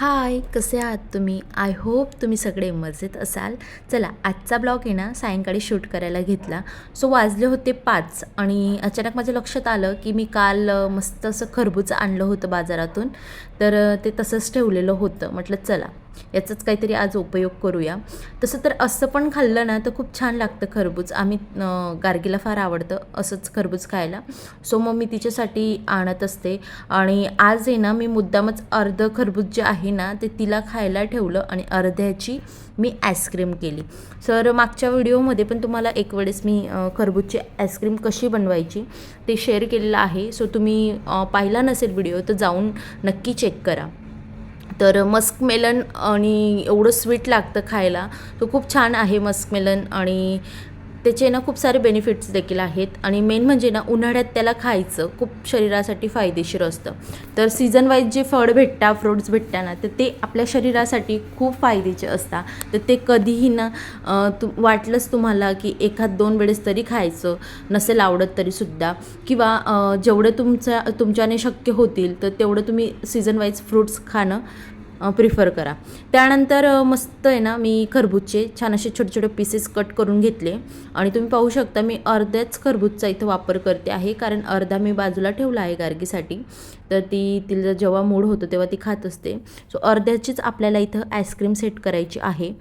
हाय कसे आहात तुम्ही? आय होप तुम्ही सगळे मजेत असाल. चला आजचा ब्लॉग आहे ना सायंकाळी शूट करायला घेतला. सो वाजले होते पाच आणि अचानक माझ्या लक्षात आलं की मी काल मस्त असं खरबूज आणलं होतं बाजारातून. तर ते तसंच ठेवलेलं होतं. म्हटलं चला याचाच काहीतरी आज उपयोग करूया. तसं तर असं पण खाल्लं ना तर खूप छान लागतं खरबूज. आम्ही गार्गीला फार आवडतं असंच खरबूज खायला. सो मग मी तिच्यासाठी आणत असते. आणि आज आहे ना मी मुद्दामच अर्ध खरबूज जे आहे ना ते तिला खायला ठेवलं आणि अर्ध्याची मी आईस्क्रीम केली. सर मागच्या व्हिडिओमध्ये पण तुम्हाला एक वेळेस मी खरबूजची आईस्क्रीम कशी बनवायची ते शेअर केलेलं आहे. सो तुम्ही पाहिला नसेल व्हिडिओ तर जाऊन नक्की चेक करा. तर मस्कमेलन आणि एवढं स्वीट लागतं खायला. तो खूप छान आहे मस्कमेलन आणि त्याचे ना खूप सारे बेनिफिट्स देखील आहेत. आणि मेन म्हणजे ना उन्हाळ्यात त्याला खायचं खूप शरीरासाठी फायदेशीर असतं. तर सीझन वाईज जे फळ भेटतात फ्रुट्स भेटतात ना तर ते आपल्या शरीरासाठी खूप फायदेचे असतात. तर ते कधीही ना तु वाटलंच तुम्हाला की एखाद दोन वेळेस तरी खायचं नसेल आवडत तरीसुद्धा किंवा जेवढं तुमच्या तुमच्याने शक्य होतील तर तेवढं तुम्ही सीझन वाईज फ्रुट्स खाणं प्रिफर करा. त्यानंतर मस्त आहे ना मी खरबूजचे छान असे छोटे छोटे पीसेस कट करून घेतले. आणि तुम्ही पाहू शकता मी अर्ध्याच खरबूजचा इथं वापर करते आहे कारण अर्धा मी बाजूला ठेवला आहे गार्गीसाठी. तर ती तिला जेव्हा मूड होतं तेव्हा ती खात असते. सो अर्ध्याचीच आपल्याला इथं आईस्क्रीम सेट करायची आहे.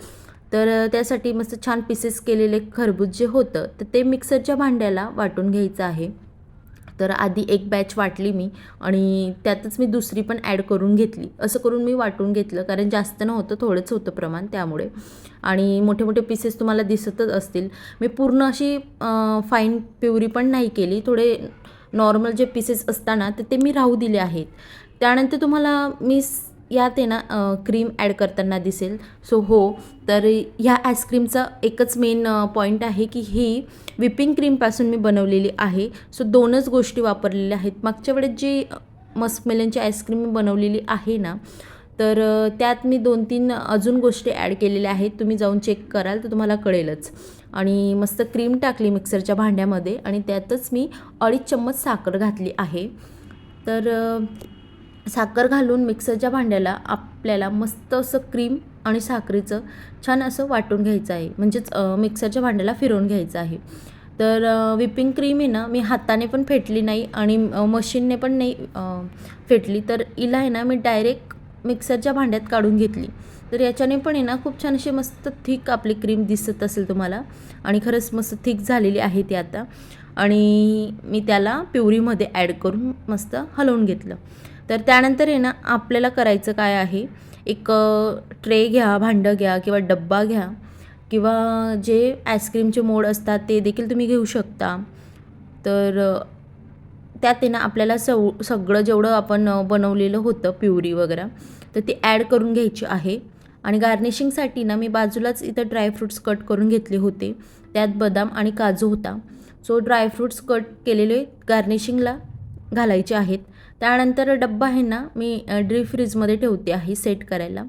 तर त्यासाठी मस्त छान पीसेस केलेले खरबूज जे होतं तर ते मिक्सरच्या भांड्याला वाटून घ्यायचं आहे. तर आधी एक बॅच वाटली मी आणि त्यातच मी दुसरी पण ॲड करून घेतली. असं करून मी वाटून घेतलं कारण जास्त नव्हतं थोडंच होतं प्रमाण त्यामुळे. आणि मोठे मोठे पीसेस तुम्हाला दिसतच असतील. मी पूर्ण अशी फाईन प्युरी पण नाही केली. थोडे नॉर्मल जे पीसेस असताना तर ते मी राहू दिले आहेत. त्यानंतर तुम्हाला मी यात आहे ना क्रीम ॲड करताना दिसेल. सो हो तर ह्या आईस्क्रीमचा एकच मेन पॉईंट आहे की ही विपिंग क्रीमपासून मी बनवलेली आहे. सो दोनच गोष्टी वापरलेल्या आहेत. मागच्या वेळेस जी मस्कमेलनची आईस्क्रीम मी बनवलेली आहे ना तर त्यात मी दोन तीन अजून गोष्टी ॲड केलेल्या आहेत. तुम्ही जाऊन चेक कराल तर तुम्हाला कळेलच. आणि मस्त क्रीम टाकली मिक्सरच्या भांड्यामध्ये आणि त्यातच मी अडीच चम्मच साखर घातली आहे. तर साखर घालून मिक्सरच्या भांड्याला आपल्याला मस्त असं क्रीम आणि साखरेचं छान असं वाटून घ्यायचं आहे. म्हणजेच मिक्सरच्या भांड्याला फिरवून घ्यायचं आहे. तर विपिंग क्रीम आहे ना मी हाताने पण फेटली नाही आणि मशीनने पण नाही फेटली. तर हिला आहे ना मी डायरेक्ट मिक्सरच्या भांड्यात काढून घेतली. तर याच्याने पण आहे ना खूप छान अशी मस्त थिक आपली क्रीम दिसत असेल तुम्हाला. आणि खरंच मस्त थिक झालेली आहे ती आता. आणि मी त्याला प्युरीमध्ये ॲड करून मस्त हलवून घेतलं. तर त्यानंतर आहे ना आपल्याला करायचं काय आहे? एक ट्रे घ्या भांडं घ्या किंवा डब्बा घ्या किंवा जे आईस्क्रीमचे मोड असतात ते देखील तुम्ही घेऊ शकता. तर त्यात आहे ना आपल्याला सव सगळं जेवढं आपण बनवलेलं होतं प्युरी वगैरे तर ती ॲड करून घ्यायची आहे. आणि गार्निशिंगसाठी ना मी बाजूलाच इथं ड्रायफ्रूट्स कट करून घेतले होते. त्यात बदाम आणि काजू होता. सो ड्रायफ्रूट्स कट केलेले गार्निशिंगला घालायचे आहेत. त्यानंतर डब्बा आहे ना मी ड्री फ्रीजमध्ये ठेवते आहे सेट करायला.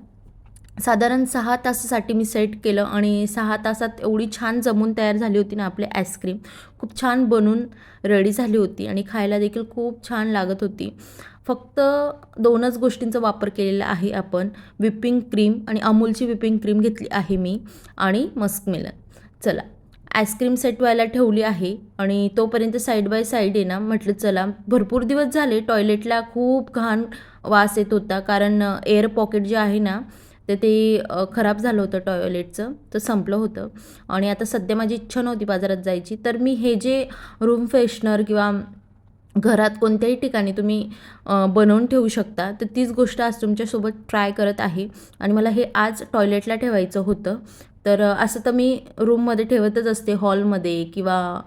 साधारण सहा तासासाठी मी सेट केलं आणि सहा तासात एवढी छान जमून तयार झाली होती ना आपली आईस्क्रीम खूप छान बनून रेडी झाली होती आणि खायला देखील खूप छान लागत होती. फक्त दोनच गोष्टींचा वापर केलेला आहे आपण. विपिंग क्रीम आणि अमूलची विपिंग क्रीम घेतली आहे मी आणि मस्क मिलन चला. आईस्क्रीम सेट व्हायला ठेवली आहे आणि तोपर्यंत साईड बाय साईड आहे ना म्हटलं चला भरपूर दिवस झाले टॉयलेटला खूप घाण वास येत होता कारण एअर पॉकेट जे आहे ना तर ते खराब झालं होतं टॉयलेटचं तर संपलं होतं. आणि आता सध्या माझी इच्छा नव्हती बाजारात जायची तर मी हे जे रूम फ्रेशनर किंवा घरात कोणत्याही ठिकाणी तुम्ही बनवून ठेवू शकता तर तीच गोष्ट आज तुमच्यासोबत ट्राय करत आहे. आणि मला हे आज टॉयलेटला ठेवायचं होतं. तर असं तर मी रूममध्ये ठेवतच असते हॉलमध्ये किंवा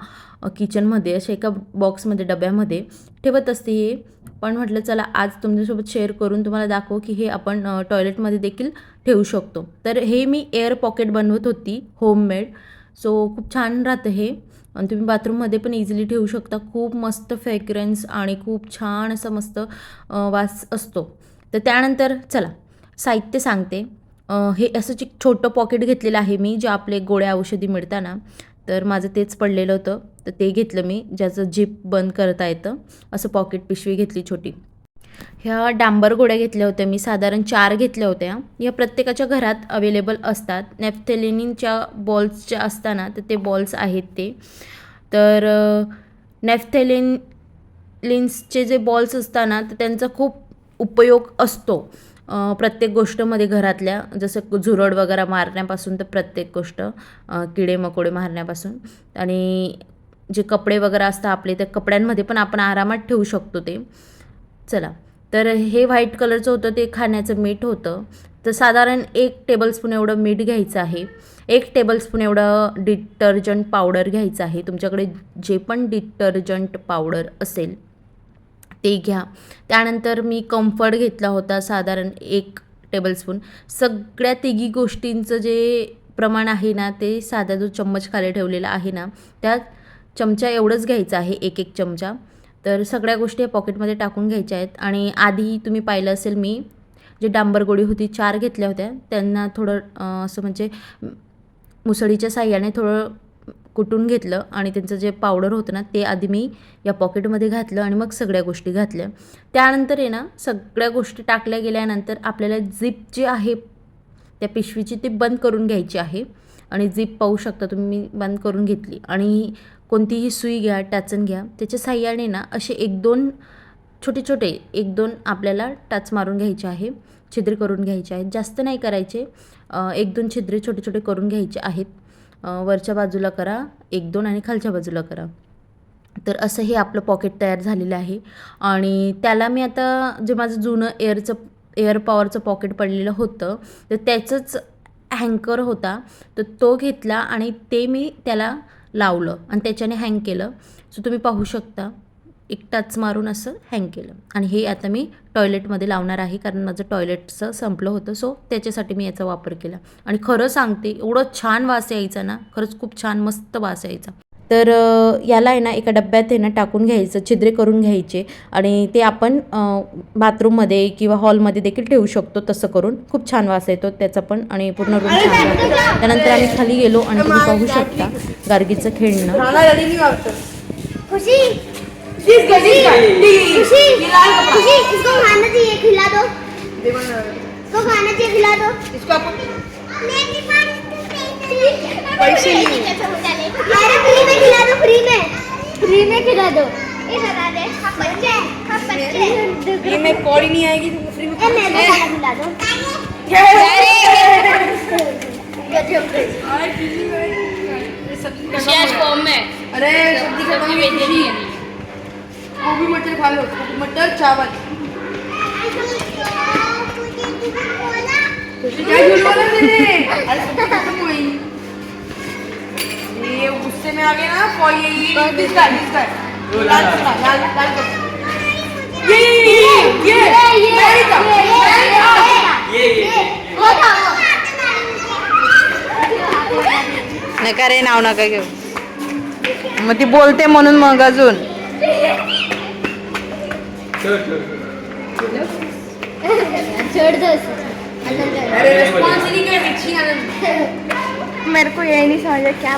किचनमध्ये अशा एका बॉक्समध्ये डब्यामध्ये ठेवत असते हे. पण म्हटलं चला आज तुमच्यासोबत शेअर करून तुम्हाला दाखवू की हे आपण टॉयलेटमध्ये देखील ठेवू शकतो. तर हे मी एअर पॉकेट बनवत होती होममेड. सो खूप छान राहतं हे. आणि तुम्ही बाथरूममध्ये पण इझिली ठेवू शकता. खूप मस्त फ्रेग्रन्स आणि खूप छान असं मस्त वास असतो. तर त्यानंतर चला साहित्य सांगते. हे असं जे छोटं पॉकेट घेतलेलं आहे मी जे आपले गोळ्या औषधी मिळताना. तर माझं तेच पडलेलं होतं. तर ते घेतलं मी ज्याचं जीप बंद करता येतं. असं पॉकेट पिशवी घेतली छोटी. ह्या डांबर गोळ्या घेतल्या होत्या मी साधारण चार घेतल्या होत्या. या प्रत्येकाच्या घरात अवेलेबल असतात. नेफ्थेलिनच्या बॉल्सच्या असताना तर ते बॉल्स आहेत ते. तर नेफ्थेलिन लिन्सचे जे बॉल्स असताना तर त्यांचा खूप उपयोग असतो. प्रत्येक गोष्टमध्ये घरातल्या जसं झुरड वगैरे मारण्यापासून तर प्रत्येक गोष्ट किडे मकोडे मारण्यापासून. आणि जे कपडे वगैरे असतात आपले त्या कपड्यांमध्ये पण आपण आरामात ठेवू शकतो ते. चला. तर हे व्हाईट कलरचं होतं ते खाण्याचं मीठ होतं. तर साधारण एक टेबलस्पून एवढं मीठ घ्यायचं आहे. एक टेबलस्पून एवढं डिटर्जंट पावडर घ्यायचं आहे. तुमच्याकडे जे पण डिटर्जंट पावडर असेल ते घ्या. त्यानंतर मी कम्फर्ट घेतला होता साधारण एक टेबलस्पून सगळ्या तिघी गोष्टींचं जे प्रमाण आहे ना ते साधा जो चम्मच खाली ठेवलेला आहे ना त्या चमचा एवढंच घ्यायचा आहे एक एक चमचा. तर सगळ्या गोष्टी या पॉकेटमध्ये टाकून घ्यायच्या आहेत. आणि आधी तुम्ही पाहिलं असेल मी जे डांबर गोळी होती चार घेतल्या होत्या. त्यांना थोडं असं म्हणजे मुसळीच्या साह्याने थोडं कुटून घेतलं आणि त्यांचं जे पावडर होतं ना ते आधी मी या पॉकेटमध्ये घातलं आणि मग सगळ्या गोष्टी घातल्या. त्यानंतर आहे ना सगळ्या गोष्टी टाकल्या गेल्यानंतर आपल्याला झिप जी आहे त्या पिशवीची ती बंद करून घ्यायची आहे. आणि झिप पाहू शकता तुम्ही बंद करून घेतली. आणि कोणतीही सुई घ्या टाचन घ्या त्याच्या साह्याने ना असे एक दोन छोटे छोटे एक दोन आपल्याला टाच मारून घ्यायचे आहे छिद्र करून घ्यायचे आहेत जास्त नाही करायचे. एक दोन छिद्रे छोटे छोटे करून घ्यायचे आहेत. वरच्या बाजूला करा एक दोन आणि खालच्या बाजूला करा. तर असं हे आपलं पॉकेट तयार झालेलं आहे. आणि त्याला मी आता जे माझं जुनं एअरचं एअर पॉवरचं पॉकेट पडलेलं होतं तर त्याचंच हँकर होता. तर तो घेतला आणि ते मी त्याला लावलं आणि त्याच्याने हँग केलं. सो तुम्ही पाहू शकता. एक टच मारून असं हँग केलं. आणि हे आता मी टॉयलेटमध्ये लावणार आहे कारण माझं टॉयलेटचं संपलं होतं सो त्याच्यासाठी मी याचा वापर केला. आणि खरं सांगते एवढं छान वास यायचा ना खरंच खूप छान मस्त वास यायचा. तर याला आहे ना एका डब्यात आहे ना टाकून घ्यायचं छिद्रे करून घ्यायचे आणि ते आपण बाथरूममध्ये किंवा हॉलमध्ये देखील ठेवू शकतो तसं करून. खूप छान वास येतो त्याचा पण आणि पूर्ण रूम छान वाटतो त्यानंतर आम्ही खाली गेलो आणि तुम्ही पाहू शकता गार्गीचं खेळणं. खाना रेडी नहीं करते खुशी दिस खुशी इसको खाना चाहिए खिला दो। इसको खाना चाहिए खिला दो। इसको आप पैसे पैसे नहीं अरे फ्री में खिला दो फ्री में। फ्री में खिला दो। ये बता दे। हम बच्चे हम बच्चे ये में कॉल ही नहीं आएगी तो फ्री में ए मेरे खाना खिला दो। अरे में सब्ज़ी खत्म हो। में। अरे सब्ज़ी खत्म हो। गई खुशी गोभी मटर खा लो मटर चावल हो ये गुस्से में आ गए ना कॉल ये ये लाल लाल लाल ये ये ये ये मैरी का नका रे नाव नका घेऊ मग ती बोलते म्हणून मग अजून मेरे को ये नहीं समझ क्या